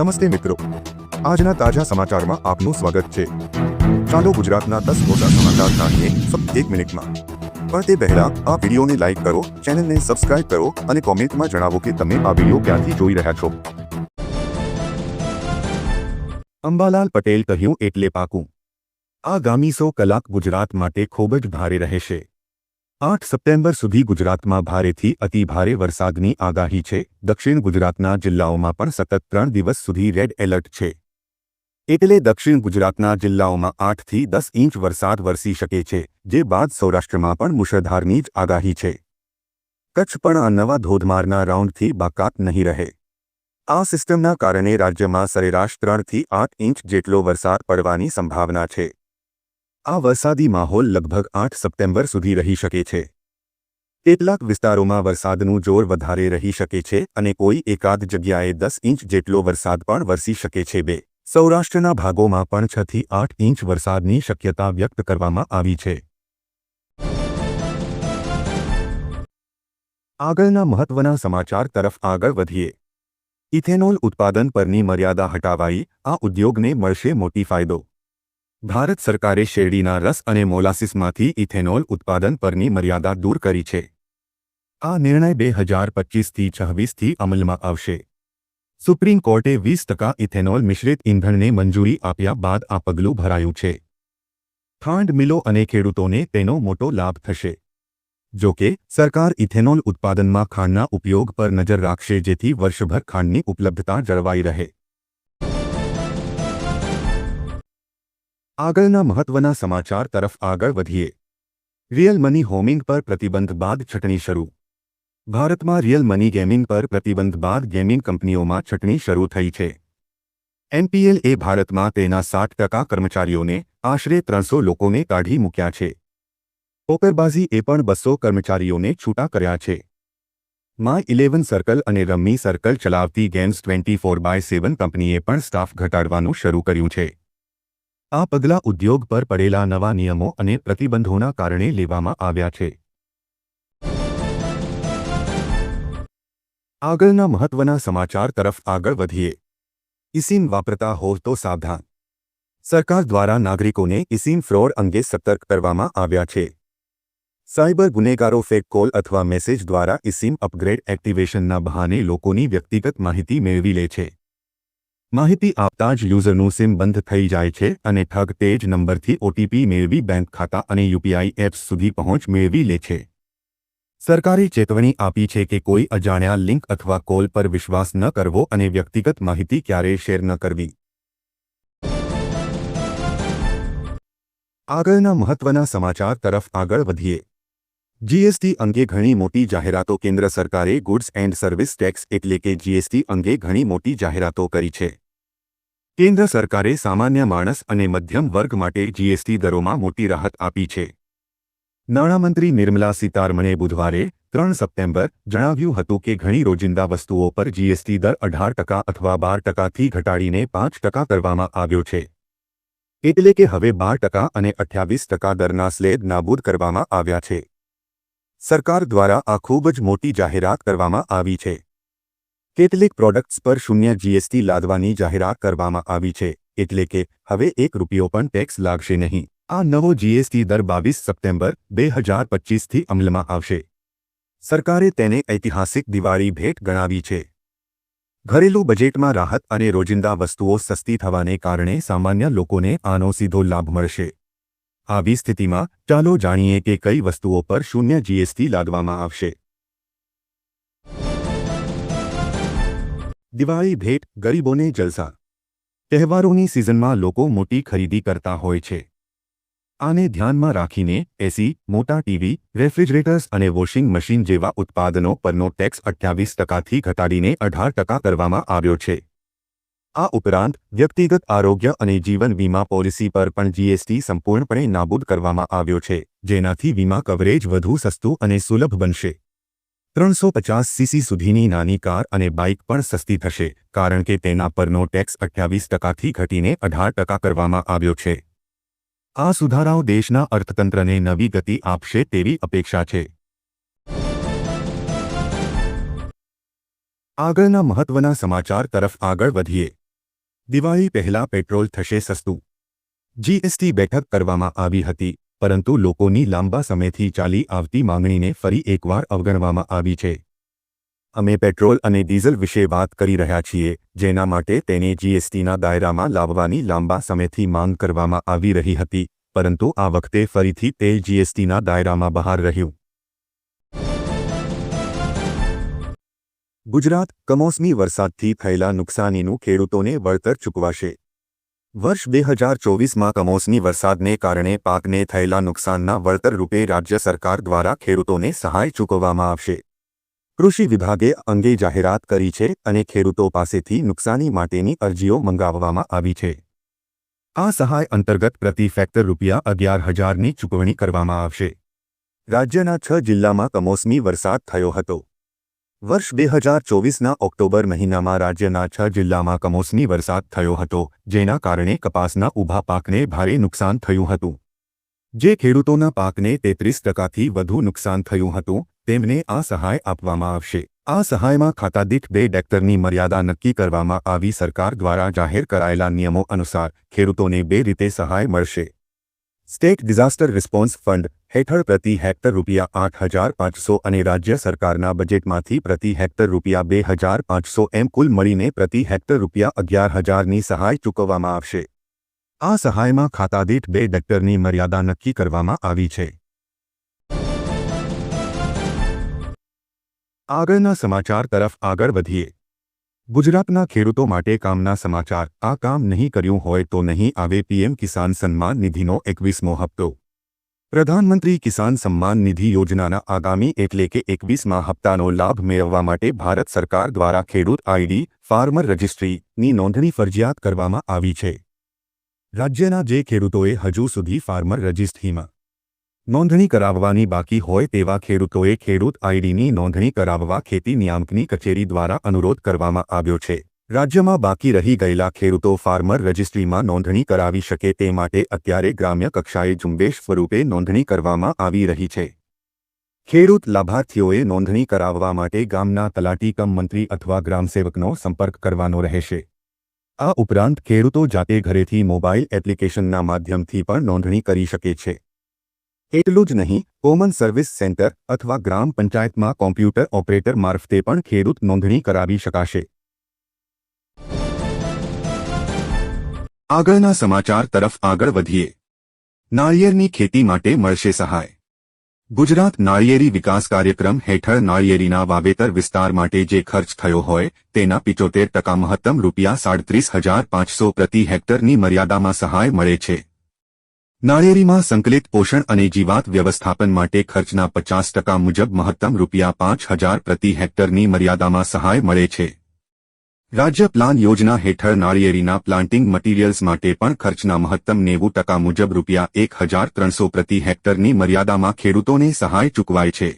નમસ્તે મિત્રો. આજના તાજા સમાચારમાં આપનું સ્વાગત છે. ચાલો ગુજરાતના દસ મોટા સમાચાર જાણીએ એક મિનિટમાં. પણ તે પહેલા આ વિડીયોને લાઇક કરો, ચેનલને સબસ્ક્રાઇબ કરો અને કોમેન્ટમાં જણાવો કે તમે આ વીડિયો ક્યાંથી જોઈ રહ્યા છો. અંબાલાલ પટેલ કહ્યું, એટલે પાકું. આગામી સો કલાક ગુજરાત માટે ખૂબ જ ભારે રહેશે. આઠ સપ્ટેમ્બર સુધી ગુજરાતમાં ભારેથી અતિભારે વરસાદની આગાહી છે. દક્ષિણ ગુજરાતના જિલ્લાઓમાં પણ સતત ત્રણ દિવસ સુધી રેડ એલર્ટ છે. એટલે દક્ષિણ ગુજરાતના જિલ્લાઓમાં આઠથી દસ ઇંચ વરસાદ વરસી શકે છે, જે બાદ સૌરાષ્ટ્રમાં પણ મુશળધારની જ આગાહી છે. કચ્છ પણ આ નવા ધોધમારના રાઉન્ડથી બાકાત નહીં રહે. આ સિસ્ટમના કારણે રાજ્યમાં સરેરાશ ત્રણથી આઠ ઇંચ જેટલો વરસાદ પડવાની સંભાવના છે. આ વરસાદી માહોલ લગભગ આઠ સપ્ટેમ્બર સુધી રહી શકે છે. કેટલાક વિસ્તારોમાં વરસાદનું જોર વધારે રહી શકે છે અને કોઈ એકાદ જગ્યાએ દસ ઇંચ જેટલો વરસાદ પણ વરસી શકે છે. બે. સૌરાષ્ટ્રના ભાગોમાં પણ છથી આઠ ઇંચ વરસાદની શક્યતા વ્યક્ત કરવામાં આવી છે. આગળના મહત્વના સમાચાર તરફ આગળ વધીએ. ઇથેનોલ ઉત્પાદન પરની મર્યાદા હટાવાઈ આ ઉદ્યોગને મળશે મોટી ફાયદો. ભારત સરકારે શેરડીના રસ અને મોલાસિસમાંથી ઇથેનોલ ઉત્પાદન પરની મર્યાદા દૂર કરી છે. આ નિર્ણય બે હજાર પચીસથી છવ્વીસથી અમલમાં આવશે. સુપ્રીમ કોર્ટે વીસ ટકા ઇથેનોલ મિશ્રિત ઇંધણને મંજૂરી આપ્યા બાદ આ પગલું ભરાયું છે. ખાંડ મિલો અને ખેડૂતોને તેનો મોટો લાભ થશે. જો કે, સરકાર ઇથેનોલ ઉત્પાદનમાં ખાંડના ઉપયોગ પર નજર રાખશે જેથી વર્ષભર ખાંડની ઉપલબ્ધતા જળવાઈ રહે. આગળના મહત્વના સમાચાર તરફ આગળ વધીએ. રિયલ મની હોમિંગ પર પ્રતિબંધ બાદ છટણી શરૂ. ભારતમાં રિયલ મની ગેમિંગ પર પ્રતિબંધ બાદ ગેમિંગ કંપનીઓમાં છટણી શરૂ થઈ છે. એનપીએલ એ ભારતમાં તેના સાઠ ટકા કર્મચારીઓને આશરે ત્રણસો લોકોને કાઢી મૂક્યા છે. પોકરબાઝી એ પણ બસો કર્મચારીઓને છૂટા કર્યા છે. માય ઇલેવન સર્કલ અને રમ્મી સર્કલ ચલાવતી games twenty four by seven કંપનીએ પણ સ્ટાફ ઘટાડવાનું શરૂ કર્યું છે. આ પગલાં ઉદ્યોગ પર પડેલા નવા નિયમો અને પ્રતિબંધોના કારણે લેવામાં આવ્યા છે. આગળના મહત્વના સમાચાર તરફ આગળ વધીએ. ઇસીમ વાપરતા હોવ તો સાવધાન. સરકાર દ્વારા નાગરિકોને ઇસીમ ફ્રોડ અંગે સતર્ક કરવામાં આવ્યા છે. સાયબર ગુનેગારો ફેક કોલ અથવા મેસેજ દ્વારા ઇસીમ અપગ્રેડ એક્ટિવેશનના બહાને લોકોની વ્યક્તિગત માહિતી મેળવી લે છે. માહિતી આપતા જ યુઝરનું સિમ બંધ થઈ જાય છે અને ઠગ તે જ નંબરથી ઓટીપી મેળવી બેંક ખાતા અને યુપીઆઈ એપ્સ સુધી પહોંચ મેળવી લે છે. સરકારે ચેતવણી આપી છે કે કોઈ અજાણ્યા લિંક અથવા કોલ પર વિશ્વાસ ન કરવો અને વ્યક્તિગત માહિતી ક્યારેય શેર ન કરવી. આગળના મહત્વના સમાચાર તરફ આગળ વધીએ. જીએસટી અંગે ઘણી મોટી જાહેરાતો કેન્દ્ર સરકારે ગુડ્સ એન્ડ સર્વિસ ટેક્સ એટલે કે જીએસટી અંગે ઘણી મોટી જાહેરાતો કરી છે. કેન્દ્ર સરકારે સામાન્ય માણસ અને મધ્યમ વર્ગ માટે જીએસટી દરોમાં મોટી રાહત આપી છે. નાણામંત્રી નિર્મલા સીતારમણે બુધવારે, ત્રણ સપ્ટેમ્બર, જણાવ્યું હતું કે ઘણી રોજિંદા વસ્તુઓ પર જીએસટી દર અઢાર ટકા અથવા બાર ટકાથી ઘટાડીને પાંચ ટકા કરવામાં આવ્યો છે. એટલે કે હવે બાર ટકા અને અઠ્યાવીસ ટકા દરના સ્લેબ નાબૂદ કરવામાં આવ્યા છે. સરકાર દ્વારા આ ખૂબ જ મોટી જાહેરાત કરવામાં આવી છે. કેટલીક પ્રોડક્ટ્સ પર શૂન્ય જીએસટી લાદવાની જાહેરાત કરવામાં આવી છે, એટલે કે હવે એક રૂપિયો પણ ટેક્સ લાગશે નહીં. આ નવો જીએસટી દર બાવીસ સપ્ટેમ્બર બે હજાર પચીસથી અમલમાં આવશે. સરકારે તેને ઐતિહાસિક દિવાળી ભેટ ગણાવી છે. ઘરેલું બજેટમાં રાહત અને રોજિંદા વસ્તુઓ સસ્તી થવાને કારણે સામાન્ય લોકોને આનો સીધો લાભ મળશે. આવી સ્થિતિમાં, ચાલો જાણીએ કે કઈ વસ્તુઓ પર શૂન્ય જીએસટી લાદવામાં આવશે. દિવાળી ભેટ, ગરીબોને જલસા. તહેવારોની સિઝનમાં લોકો મોટી ખરીદી કરતા હોય છે. આને ધ્યાનમાં રાખીને, એસી, મોટા ટીવી, રેફ્રિજરેટર્સ અને વોશિંગ મશીન જેવા ઉત્પાદનો પરનો ટેક્સ અઠ્યાવીસ ટકાથી ઘટાડીને અઢાર ટકા કરવામાં આવ્યો છે. આ ઉપરાંત, વ્યક્તિગત આરોગ્ય અને જીવન વીમા પોલિસી પર પણ જીએસટી સંપૂર્ણપણે નાબૂદ કરવામાં આવ્યો છે, જેનાથી વીમા કવરેજ વધુ સસ્તું અને સુલભ બનશે. ત્રણસો પચાસ સીસી સુધીની નાની કાર અને બાઇક પણ સસ્તી થશે, કારણ કે તેના પરનો ટેક્સ અઠ્યાવીસ ટકાથી ઘટીને અઢાર ટકા કરવામાં આવ્યો છે. આ સુધારાઓ દેશના અર્થતંત્રને નવી ગતિ આપશે તેવી અપેક્ષા છે. આગળના મહત્વના સમાચાર તરફ આગળ વધીએ. દિવાળી પહેલા પેટ્રોલ થશે સસ્તું. જીએસટી બેઠક કરવામાં આવી હતી, પરંતુ લોકોની લાંબા સમયથી ચાલી આવતી માંગણીને ફરી એકવાર અવગણવામાં આવી છે. અમે પેટ્રોલ અને ડીઝલ વિશે વાત કરી રહ્યા છીએ, જેના માટે તેને જીએસટીના દાયરામાં લાવવાની લાંબા સમયથી માંગ કરવામાં આવી રહી હતી, પરંતુ આ વખતે ફરીથી તે જીએસટીના દાયરામાં બહાર રહ્યું. ગુજરાત કમોસમી વરસાદથી થયેલા નુકસાનીનું ખેડૂતોને વળતર ચૂકવાશે. વર્ષ બે હજાર ચોવીસમાં કમોસમી વરસાદને કારણે પાકને થયેલા નુકસાનના વળતર રૂપે રાજ્ય સરકાર દ્વારા ખેડૂતોને સહાય ચૂકવવામાં આવશે. કૃષિ વિભાગે અંગે જાહેરાત કરી છે અને ખેડૂતો પાસેથી નુકસાની માટેની અરજીઓ મંગાવવામાં આવી છે. આ સહાય અંતર્ગત પ્રતિ ફેક્ટર રૂપિયા અગિયાર હજારની ચૂકવણી કરવામાં આવશે. રાજ્યના છ જિલ્લામાં કમોસમી વરસાદ થયો હતો. વર્ષ બે હજાર ચોવીસના ઓક્ટોબર મહિનામાં રાજ્યના છ જિલ્લામાં કમોસમી વરસાદ થયો હતો, જેના કારણે કપાસના ઊભા પાકને ભારે નુકસાન થયું હતું. જે ખેડૂતોના પાકને તેત્રીસ ટકાથી વધુ નુકસાન થયું હતું, તેમને આ સહાય આપવામાં આવશે. આ સહાયમાં ખાતાદીઠ બે ડેક્ટરની મર્યાદા નક્કી કરવામાં આવી સરકાર દ્વારા જાહેર કરાયેલા નિયમો અનુસાર ખેડૂતોને બે રીતે સહાય મળશે. સ્ટેટ ડિઝાસ્ટર રિસ્પોન્સ ફંડ હેઠળ પ્રતિ હેક્ટર રૂપિયા આઠ હજાર પાંચસો અને રાજ્ય સરકારના બજેટમાંથી પ્રતિ હેક્ટર રૂપિયા બે હજાર પાંચસો એમ કુલ મળીને પ્રતિ હેક્ટર રૂપિયા અગિયાર હજારની સહાય ચૂકવવામાં આવશે. આ સહાયમાં ખાતાદીઠ બે ડેક્ટરની મર્યાદા નક્કી કરવામાં આવી છે. આગળના સમાચાર તરફ આગળ વધીએ. ગુજરાતના ખેડૂતો માટે કામના સમાચાર, આ કામ નહીં કર્યું હોય તો નહીં આવે પીએમ કિસાન સન્માન નિધિનો એકવીસમો હપ્તો. પ્રધાનમંત્રી કિસાન સન્માન નિધિ યોજનાના આગામી એટલે કે એકવીસમા હપ્તાનો લાભ મેળવવા માટે ભારત સરકાર દ્વારા ખેડૂત આઈડી, ફાર્મર રજિસ્ટ્રીની નોંધણી ફરજિયાત કરવામાં આવી છે. રાજ્યના જે ખેડૂતોએ હજુ સુધી ફાર્મર રજિસ્ટ્રીમાં નોંધણી કરાવવાની બાકી હોય તેવા ખેડૂતોએ ખેડૂત આઈડીની નોંધણી કરાવવા ખેતી નિયામકની કચેરી દ્વારા અનુરોધ કરવામાં આવ્યો છે. રાજ્યમાં બાકી રહી ગયેલા ખેડૂતો ફાર્મર રજિસ્ટ્રીમાં નોંધણી કરાવી શકે તે માટે અત્યારે ગ્રામ્ય કક્ષાએ ઝુંબેશ સ્વરૂપે નોંધણી કરવામાં આવી રહી છે. ખેડૂત લાભાર્થીઓએ નોંધણી કરાવવા માટે ગામના તલાટી કમ મંત્રી અથવા ગ્રામસેવકનો સંપર્ક કરવાનો રહેશે. આ ઉપરાંત ખેડૂતો જાતે ઘરેથી મોબાઈલ એપ્લિકેશનના માધ્યમથી પણ નોંધણી કરી શકે છે. એટલું જ નહીં, કોમન સર્વિસ સેન્ટર અથવા ગ્રામ પંચાયતમાં કોમ્પ્યુટર ઓપરેટર મારફતે પણ ખેડૂત નોંધણી કરાવી શકાશે. આગળના સમાચાર તરફ આગળ વધીએ. નાળિયેરની ખેતી માટે મળશે સહાય. ગુજરાત નાળિયેરી વિકાસ કાર્યક્રમ હેઠળ નાળિયેરીના વાવેતર વિસ્તાર માટે જે ખર્ચ થયો હોય, તેના પિચોતેર ટકા મહત્તમ રૂપિયા સાડત્રીસ હજાર પાંચસો પ્રતિ હેક્ટરની મર્યાદામાં સહાય મળે છે. નાળિયેરીમાં સંકલિત પોષણ અને જીવાત વ્યવસ્થાપન માટે ખર્ચના પચાસ ટકા મુજબ મહત્તમ રૂપિયા પાંચ હજાર પ્રતિ હેક્ટરની મર્યાદામાં સહાય મળે છે. રાજ્ય પ્લાન યોજના હેઠળ નાળિયેરીના પ્લાન્ટિંગ મટીરિયલ્સ માટે પણ ખર્ચના મહત્તમ નેવું ટકા મુજબ રૂપિયા એક હજાર ત્રણસો પ્રતિ હેક્ટરની મર્યાદામાં ખેડૂતોને સહાય ચૂકવાય છે.